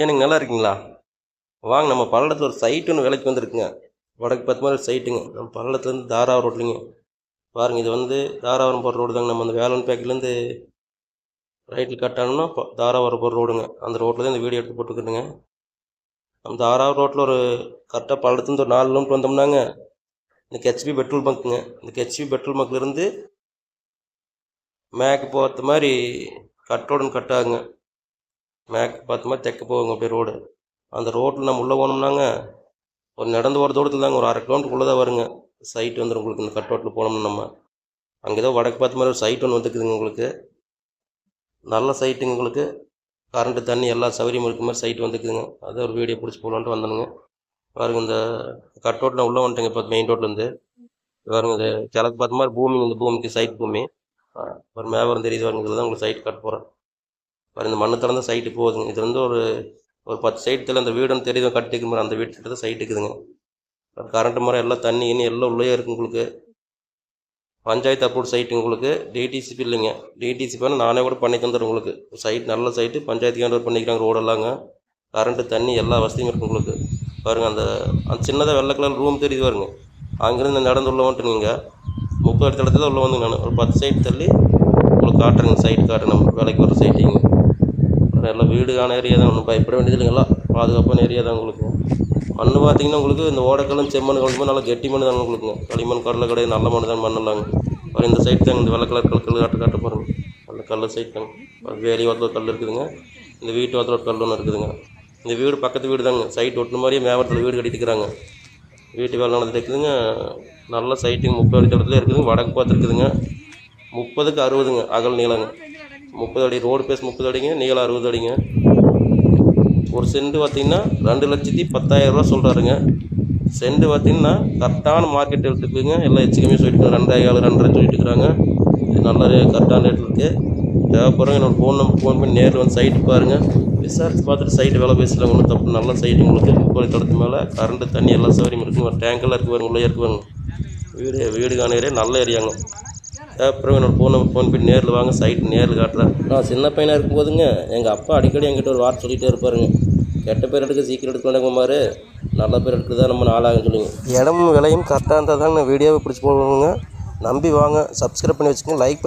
ஏனுங்க நல்லா இருக்கீங்களா? வாங்க நம்ம பல்லடத்தில் ஒரு சைட்டு ஒன்று விலைக்கு வந்திருக்குங்க. வடக்கு பத்து மாதிரி சைட்டுங்க நம்ம பல்லடத்துலேருந்து தாராவரம் ரோட்லிங்க பாருங்கள் இது வந்து தாராவரம் போகிற ரோடு தாங்க. நம்ம அந்த வேலன் பேக்கிலேருந்து ரைட்டில் கட் தாராவரம் போகிற ரோடுங்க அந்த ரோட்டில் தான் இந்த வீடியோ எடுத்து போட்டுக்கிட்டுங்க நம்ம தாராவரம் ரோட்டில் ஒரு கரெக்டாக பல்லடத்துலேருந்து ஒரு நாலு கிலோமீட்டர் வந்தோம்னாங்க. இந்த ஹெச்பி பெட்ரோல் பங்க்குங்க. இந்த ஹெச்பி பெட்ரோல் பங்க்லேருந்து மேக்கு போகிறது மாதிரி கட் ரோடுன்னு மேக்கு பார்த்தோமா பார்த்த மாதிரி தெற்கு போகுங்க அப்படியே ரோடு அந்த ரோட்டில் நம்ம உள்ளே போனோம்னாங்க ஒரு நடந்து போகிற தூரத்தில் தாங்க ஒரு அரை கிலோமீட்டருக்குள்ளே தான் வருங்க. சைட் வந்துடும் உங்களுக்கு இந்த கட் ரோட்டில் போனோம்னா நம்ம. அங்கே ஏதோ வடக்கு பார்த்த மாதிரி ஒரு சைட் ஒன்று வந்துக்குதுங்க உங்களுக்கு. நல்ல சைட்டுங்க உங்களுக்கு. கரண்ட்டு தண்ணி எல்லா சௌகரியமும் இருக்க மாதிரி சைட் வந்துக்குதுங்க அதை ஒரு வீடியோ பிடிச்சி போகலான்ட்டு வந்தனுங்க. பாருங்க இந்த கட் ரோட்டில் உள்ளே வந்துட்டேங்க இப்போ மெயின் ரோட்லேருந்து பாருங்க இது கிழக்கு பார்த்த மாதிரி பூமி இந்த பூமிக்கு சைட் பூமி. ஒரு மேவரம் தெரியுது பாருங்க இதில் தான் உங்களுக்கு சைட் கட்ட போகிறேன் பாருங்க இந்த மண்ணு திறந்த சைட்டு போகுதுங்க இது வந்து ஒரு ஒரு பத்து சைட்டில் அந்த வீடுன்னு தெரியுது கட்டிக்கு மாதிரி அந்த வீட்டுக்கிட்ட தான் சைட் இருக்குதுங்க. கரண்ட் மரம் எல்லாம் தண்ணி இன்னி எல்லாம் உள்ளே இருக்கு உங்களுக்கு. பஞ்சாயத்து அப்ரூவ் சைட்டு உங்களுக்கு. டிடிசிபி இல்லைங்க. டிடிசிபி வேணால் நானே கூட பண்ணி தந்துடுறேன் உங்களுக்கு. சைட் நல்ல சைட்டு பஞ்சாயத்து கேண்டவர் பண்ணிக்கிறாங்க ரோடெல்லாங்க கரண்ட்டு தண்ணி எல்லா வசதியும் இருக்குது உங்களுக்கு. பாருங்கள் அந்த அந்த சின்னதாக வெள்ளை கலர் ரூம் தெரியுது பாருங்க. அங்கேருந்து நடந்து உள்ள வந்துட்டு நீங்கள் முப்பது இடத்துல உள்ள வந்து நான். ஒரு பத்து சைட் தள்ளி உங்களுக்கு காட்டுறேங்க சைட் காட்டுறேன் நம்ம. வேலைக்கு வர சைட்டிங்க எல்லாம் வீடுக்கான ஏரியா தான். ஒன்றும் பயப்பட வேண்டியது இல்லைங்களா? பாதுகாப்பான ஏரியா தான் உங்களுக்கு. மண் பார்த்தீங்கன்னா உங்களுக்கு இந்த ஓடக்கல்லும் செம்மண் கலந்து நல்லா கெட்டி மண் தான் உங்களுக்குங்க களிமண் கடலை கிடையாது நல்ல மண் தான் மண்ணெல்லாங்க அப்புறம் இந்த சைட் தாங்க. இந்த வெள்ளை கலர் கல் கல் காட்ட காட்ட பாருங்க. அந்த கல் சைட் தாங்க. வேலி வாரத்தில் ஒரு கல் இருக்குதுங்க. இந்த வீட்டு வாரத்தில் ஒரு கல் ஒன்று இருக்குதுங்க. இந்த வீடு பக்கத்து வீடு தாங்க. சைட் ஒட்டின மாதிரியே மேவரத்தில் வீடு கட்டிட்டுக்கிறாங்க வீட்டு வேலை நடந்துட்டு இருக்குதுங்க. நல்ல சைட்டுங்க முப்பது அடி இருக்குதுங்க. வடக்கு பார்த்து இருக்குதுங்க முப்பதுக்கு அறுபதுங்க. அகல் நீளங்க. முப்பது அடி ரோடு பேஸ் முப்பது அடிங்க நீளம் அறுபது அடிங்க. ஒரு சென்ட் பார்த்தீங்கன்னா ரெண்டு லட்சத்தி பத்தாயிரரூவா சொல்கிறாருங்க சென்ட் பார்த்தீங்கன்னா கரெக்டான மார்க்கெட் ரேட்டுக்குங்க எல்லாம் எச்சு கம்மியாக சொல்லிட்டு ரெண்டாயிரம் ரெண்டரை சொல்லிட்டு இருக்கிறாங்க இது நல்ல கரெக்டான ரேட் இருக்குது தேவைப்படுறவங்க என்னோடய ஃபோன் நம்பர் ஃபோன் பண்ணி நேரில் வந்து சைட்டு பாருங்கள் விசாரித்து பார்த்துட்டு சைட்டு வேலை பேசல ஒன்றும் தப்பு நல்ல சைட்டு உங்களுக்கு. முப்பது தடத்து மேலே கரண்ட்டு தண்ணி எல்லா சௌகரியம் இருக்குங்க. டேங்கெல்லாம் இருக்கு பாருங்க உள்ளே இருக்கு பாருங்க. வீடு வீடுகான ஏரியா நல்ல ஏரியாங்க அப்புறம் என்னோட ஃபோன் நம்பர் ஃபோன் பண்ணி நேரில் வாங்க சைட் நேரில் காட்டுறேன் நான் சின்ன பையனாக இருக்கும்போதுங்க எங்கள் அப்பா அடிக்கடி என்கிட்ட ஒரு வார்த்தை சொல்லிகிட்டே இருப்பாருங்க. கெட்ட பேர் எடுக்க சீக்கிரம் எடுக்க வேண்டாங்குமாரு நல்ல பேர் எடுக்கிறது தான் நம்ம நாளாகும் சொல்லுங்க. இடமும் விலையும் கரெக்டாக இருந்தால் தாங்க நான் வீடியோவை பிடிச்சி போடுவோங்க. நம்பி வாங்க சப்ஸ்கிரைப் பண்ணி வச்சுக்கோங்க லைக்